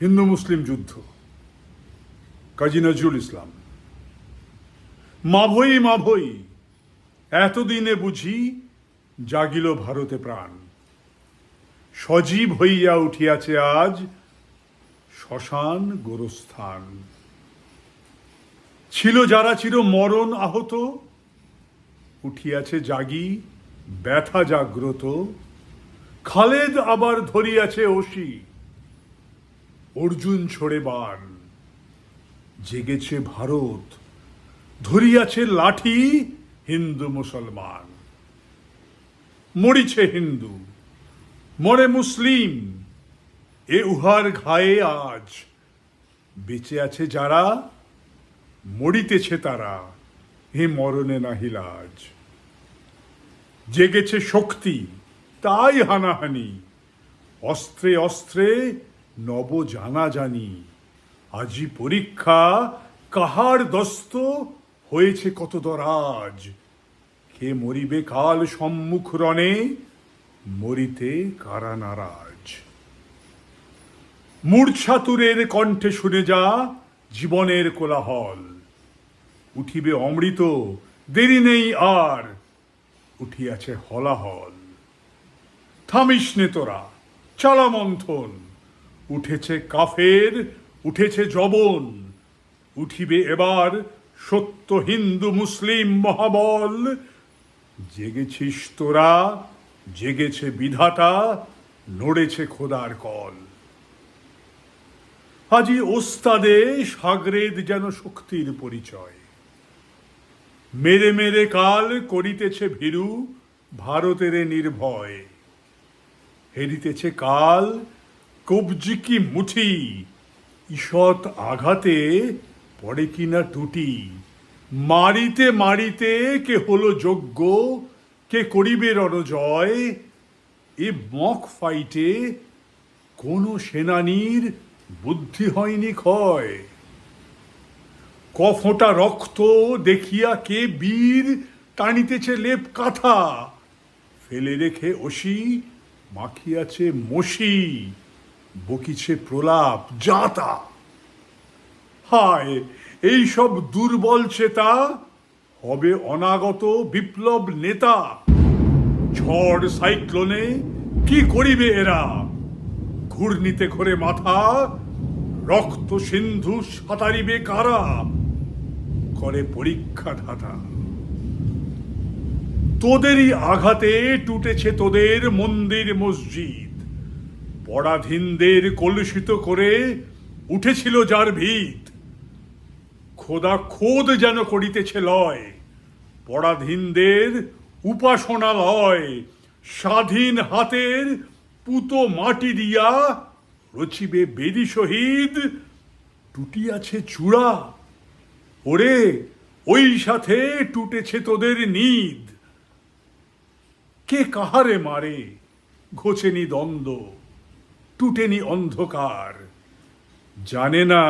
হিন্দু মুসলিম যুদ্ধ। কাজী নজরুল ইসলাম, মাভই মাভই, এতদিনে বুঝি জাগিল ভারতে প্রাণ। সজীব হইয়া উঠিয়াছে আজ শ্মশান গোরস্থান। ছিল যারা চির মরণ আহত, উঠিয়াছে জাগি ব্যথা জাগ্রত। খালেদ আবার ধরিয়াছে ওসি অর্জুন ছড়ে বান। জেগেছে ভারত, ধরিয়াছে লাঠি হিন্দু মুসলমান। মরিছে হিন্দু, মরে মুসলিম, এ উহার ঘায়ে আজ। বেঁচে আছে যারা, মরিতেছে তারা হে মরণে নাহি লাজ। জেগেছে শক্তি, তাই হানাহানি, অস্ত্রে অস্ত্রে নব জানা জানি আজি পরীক্ষা কাহার দস্ত? হয়েছে কত দরাজ? কে মরিবে কাল সম্মুখ রণে? মরিতে কারা নারাজ? মূর্ছাতুরের কণ্ঠে শুনে যা জীবনের কোলাহল। উঠিবে অমৃত, দেরি নেই আর, উঠিয়াছে হলাহল। থামিস নে তোরা চালা মন্থন উঠেছে কাফের, উঠেছে জবন। উঠিবে এবার সত্য হিন্দু মুসলিম মহাবল। জেগেছিস তোরা, জেগেছে বিধাতা, নড়েছে খোদার কল। হাজি ওস্তাদে সাগরেদ যেন শক্তির পরিচয়। মেরে মেরে কাল করিতেছে ভীরু, ভারতের নির্ভয়। হেরিতেছে কাল কবজি কি মুঠি। ঈষৎ আঘাতে পড়ে কিনা টুটি। মারিতে মারিতে কে হলো যোগ্য, কে করিবে রণজয়। এ মক ফাইটে কোনো সেনানীর বুদ্ধি হয়নি ক্ষয়। ক ফোঁটা রক্ত দেখিয়া কে বীর টানিতেছে লেপ কাঁথা। ফেলে রেখে অসি মাখিয়াছে মসি। বকিছে প্রলাপ, যাতা। হায়, এই সব দুর্বল চেতা হবে অনাগত বিপ্লব নেতা। ঝড় সাইক্লোনে কি করিবে এরা? ঘূর্ণিতে ঘোরে মাথা, রক্ত সিন্ধু সাঁতারিবে কারা? করে পরীক্ষা ধাতা। তোদেরই আঘাতে টুটেছে তোদের মন্দির মসজিদ। পরাধীনদের কলুষিত করে উঠেছিল যার ভিত। খোদা খোদ যেন করিতেছে লয় পরাধীনদের উপাসনা লয় স্বাধীন হাতের পুতো মাটি দিয়া রচিবে বেদি শহীদ টুটিয়াছে চূড়া। ওরে, ওই সাথে টুটেছে তোদের নিদ। কে কাহারে মারে, ঘোচেনি দ্বন্দ্ব? টুটেনি অন্ধকার। জানে না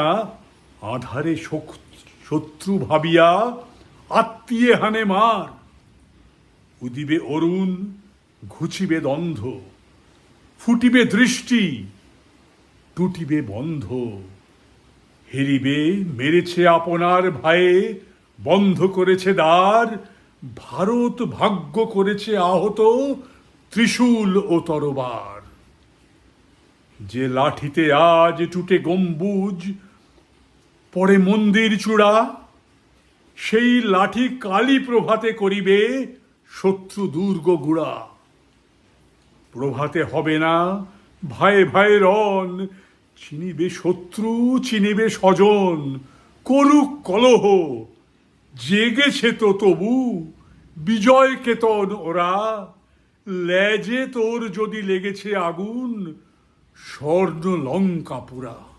আধারে শত্রু ভাবিয়া আত্মীয় হানে মার। উদিবে অরুণ, ঘুচিবে দ্বন্দ্ব, ফুটিবে দৃষ্টি, টুটিবে বন্ধ। হেরিবে, মেরেছে আপনার ভাইয়ে বন্ধ করেছে দ্বার, ভারত ভাগ্য করেছে আহত ত্রিশূল ও তরবার। যে লাঠিতে আজ টুটে গম্বুজ, পরে মন্দির চূড়া, সেই লাঠি কালী প্রভাতে করিবে শত্রু দুর্গ গুড়া। প্রভাতে হবে না, ভাই ভাই রন চিনিবে শত্রু, চিনিবে স্বজন, করুক কলহ, জেগেছে তো তবু বিজয় কেতন ওরা। লেজে তোর যদি লেগেছে আগুন স্বর্ণ লঙ্কা পুরা।